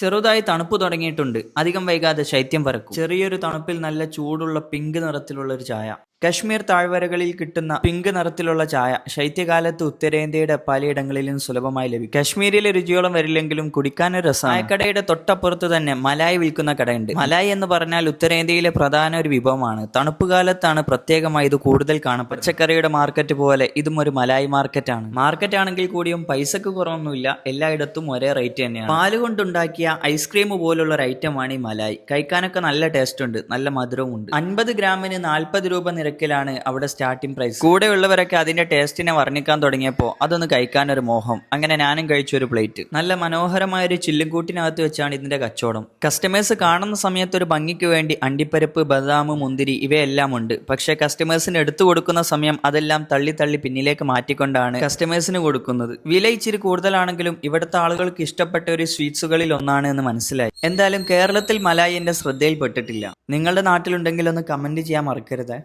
ചെറുതായി തണുപ്പ് തുടങ്ങിയിട്ടുണ്ട്. അധികം വൈകാതെ ശൈത്യം പരക്കും ചെറിയൊരു തണുപ്പിൽ നല്ല ചൂടുള്ള പിങ്ക് നിറത്തിലുള്ള ഒരു ചായ. കശ്മീർ താഴ്വരകളിൽ കിട്ടുന്ന പിങ്ക് നിറത്തിലുള്ള ചായ ശൈത്യകാലത്ത് ഉത്തരേന്ത്യയുടെ പലയിടങ്ങളിലും സുലഭമായി ലഭിക്കും കശ്മീരിലെ രുചിയോളം വരില്ലെങ്കിലും കുടിക്കാനൊരു രസം ചായക്കടയുടെ തൊട്ടപ്പുറത്ത് തന്നെ മലായി വിൽക്കുന്ന കടയുണ്ട്. മലായി എന്ന് പറഞ്ഞാൽ ഉത്തരേന്ത്യയിലെ പ്രധാന ഒരു വിഭവമാണ്. തണുപ്പ് കാലത്താണ് പ്രത്യേകമായി ഇത് കൂടുതൽ കാണപ്പെടുന്നത്. പച്ചക്കറിയുടെ മാർക്കറ്റ് പോലെ ഇതും ഒരു മലായി മാർക്കറ്റാണ്. മാർക്കറ്റ് ആണെങ്കിൽ കൂടിയും പൈസക്ക് കുറവൊന്നുമില്ല. എല്ലായിടത്തും ഒരേ റേറ്റ് തന്നെയാണ്. പാൽ കൊണ്ടുണ്ടാക്കിയ ഐസ്ക്രീം പോലുള്ള ഒരു ഐറ്റമാണ് ഈ മലായി. കഴിക്കാനൊക്കെ നല്ല ടേസ്റ്റ് ഉണ്ട്. നല്ല മധുരവും ഉണ്ട്. അൻപത് ഗ്രാമിന് നാൽപ്പത് രൂപ നിരക്കിലാണ് അവിടെ സ്റ്റാർട്ടിംഗ് പ്രൈസ് കൂടെയുള്ളവരൊക്കെ അതിന്റെ ടേസ്റ്റിനെ വർണിക്കാൻ തുടങ്ങിയപ്പോൾ അതൊന്ന് കഴിക്കാൻ ഒരു മോഹം. അങ്ങനെ ഞാനും കഴിച്ച ഒരു പ്ലേറ്റ് നല്ല മനോഹരമായ ഒരു ചില്ലുംകൂട്ടിനകത്ത് വെച്ചാണ് ഇതിന്റെ കച്ചവടം. കസ്റ്റമേഴ്സ് കാണുന്ന സമയത്ത് ഒരു ഭംഗിക്ക് വേണ്ടി അണ്ടിപ്പരിപ്പ് ബദാം മുന്തിരി ഇവയെല്ലാം ഉണ്ട്. പക്ഷേ കസ്റ്റമേഴ്സിന് എടുത്തു കൊടുക്കുന്ന സമയം അതെല്ലാം തള്ളി തള്ളി പിന്നിലേക്ക് മാറ്റിക്കൊണ്ടാണ് കസ്റ്റമേഴ്സിന് കൊടുക്കുന്നത്. വില ഇച്ചിരി കൂടുതലാണെങ്കിലും ഇവിടുത്തെ ആളുകൾക്ക് ഇഷ്ടപ്പെട്ട ഒരു സ്വീറ്റ്സുകളിൽ ഒന്നാണ് എന്ന് മനസ്സിലായി. എന്തായാലും കേരളത്തിൽ മലായി എന്റെ ശ്രദ്ധയിൽപ്പെട്ടിട്ടില്ല. നിങ്ങളുടെ നാട്ടിലുണ്ടെങ്കിൽ ഒന്ന് കമന്റ് ചെയ്യാൻ മറക്കരുത്.